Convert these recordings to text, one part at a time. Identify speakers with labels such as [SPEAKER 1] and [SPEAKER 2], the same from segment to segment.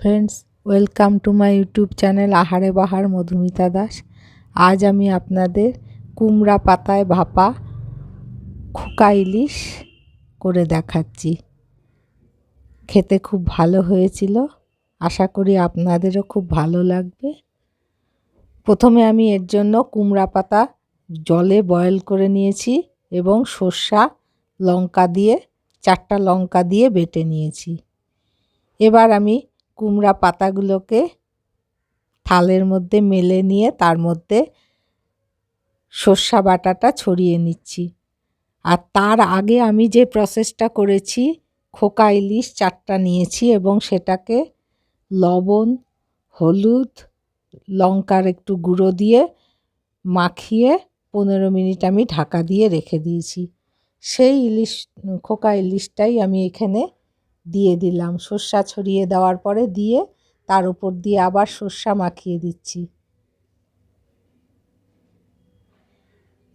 [SPEAKER 1] Friends welcome to my YouTube channel Ahare Bahar Madhumita Das আজ আমি আপনাদের কুমড়া পাতায় ভাপা খোকা ইলিশ করে দেখাচ্ছি খেতে খুব ভালো হয়েছিল আশা করি আপনাদেরও খুব ভালো লাগবে প্রথমে আমি এর জন্য কুমড়া পাতা জলে বয়েল করে নিয়েছি এবং সর্ষা লঙ্কা দিয়ে চারটা লঙ্কা দিয়ে বেটে নিয়েছি এবার আমি কুমড়া পাতাগুলোকে থালের মধ্যে মেলে নিয়ে তার মধ্যে সর্ষা বাটাটা ছড়িয়ে নিচ্ছি। আর তার আগে আমি যে প্রসেসটা করেছি, খোকা ইলিশ চারটা নিয়েছি এবং সেটাকে লবণ, হলুদ, লঙ্কার একটু গুঁড়ো দিয়ে মাখিয়ে পনেরো মিনিট আমি ঢাকা দিয়ে রেখে দিয়েছি। সেই ইলিশ, খোকা ইলিশটাই আমি এখানে দিয়ে দিলাম। সর্ষা ছড়িয়ে দেওয়ার পরে দিয়ে তার উপর দিয়ে আবার সর্ষা মাখিয়ে দিচ্ছি।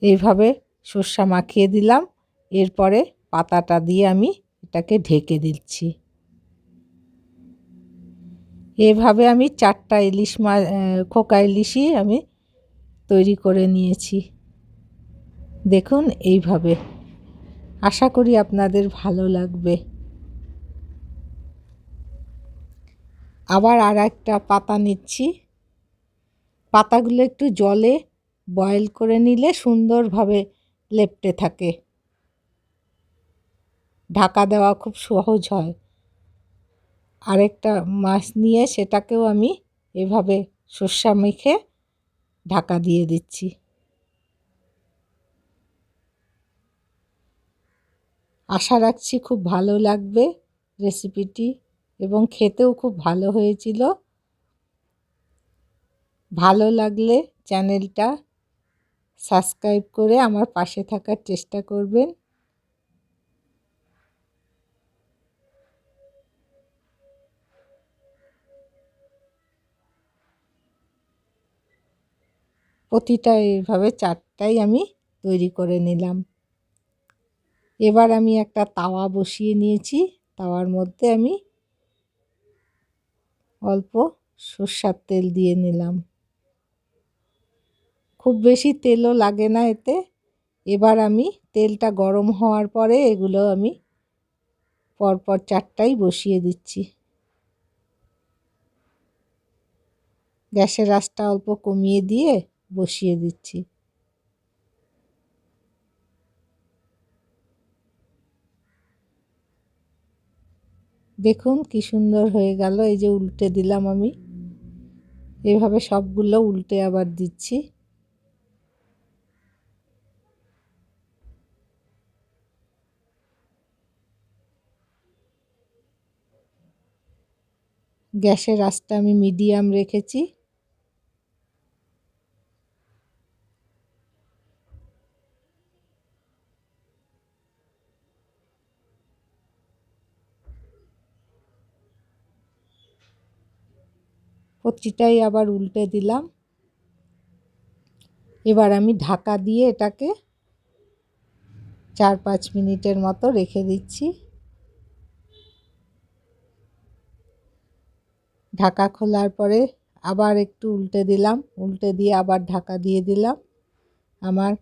[SPEAKER 1] এইভাবে সর্ষা মাখিয়ে দিলাম। এরপরে পাতাটা দিয়ে আমি এটাকে ঢেকে দিচ্ছি। এভাবে আমি চারটা ইলিশ মা খোকা ইলিশই আমি তৈরি করে নিয়েছি। দেখুন এইভাবে। আশা করি আপনাদের ভালো লাগবে। আবার আর একটা পাতা নিচ্ছি। পাতাগুলো একটু জলে বয়েল করে নিলে সুন্দরভাবে লেপটে থাকে। ঢাকা দেওয়া খুব সহজ হয়। আরেকটা মাছ নিয়ে সেটাকেও আমি এভাবে সর্ষা মেখে ঢাকা দিয়ে দিচ্ছি। আশা রাখছি খুব ভালো লাগবে রেসিপিটি। এবং খেতেও খুব ভালো হয়েছিল। ভালো লাগলে চ্যানেলটা সাবস্ক্রাইব করে আমার পাশে থাকার চেষ্টা করবেন। প্রতিটা এইভাবে চারটাই আমি তৈরি করে নিলাম। এবার আমি একটা তাওয়া বসিয়ে নিয়েছি। তাওয়ার মধ্যে আমি অল্প সর্ষার তেল দিয়ে নিলাম। খুব বেশি তেলও লাগে না এতে। এবার আমি তেলটা গরম হওয়ার পরে এগুলো আমি পরপর চারটাই বসিয়ে দিচ্ছি। গ্যাসের আঁচটা অল্প কমিয়ে দিয়ে বসিয়ে দিচ্ছি। দেখুন কি সুন্দর হয়ে গেল, এই যে উল্টে দিলাম আমি। এভাবে সবগুলো উল্টে আবার দিচ্ছি। গ্যাসের আঁচটা আমি মিডিয়াম রেখেছি। প্রতিটাই আবার উল্টে দিলাম। এবার আমি ঢাকা দিয়ে এটাকে চার পাঁচ মিনিটের মতো রেখে দিচ্ছি। ঢাকা খোলার পরে আবার একটু উল্টে দিলাম। উল্টে দিয়ে আবার ঢাকা দিয়ে দিলাম। আমার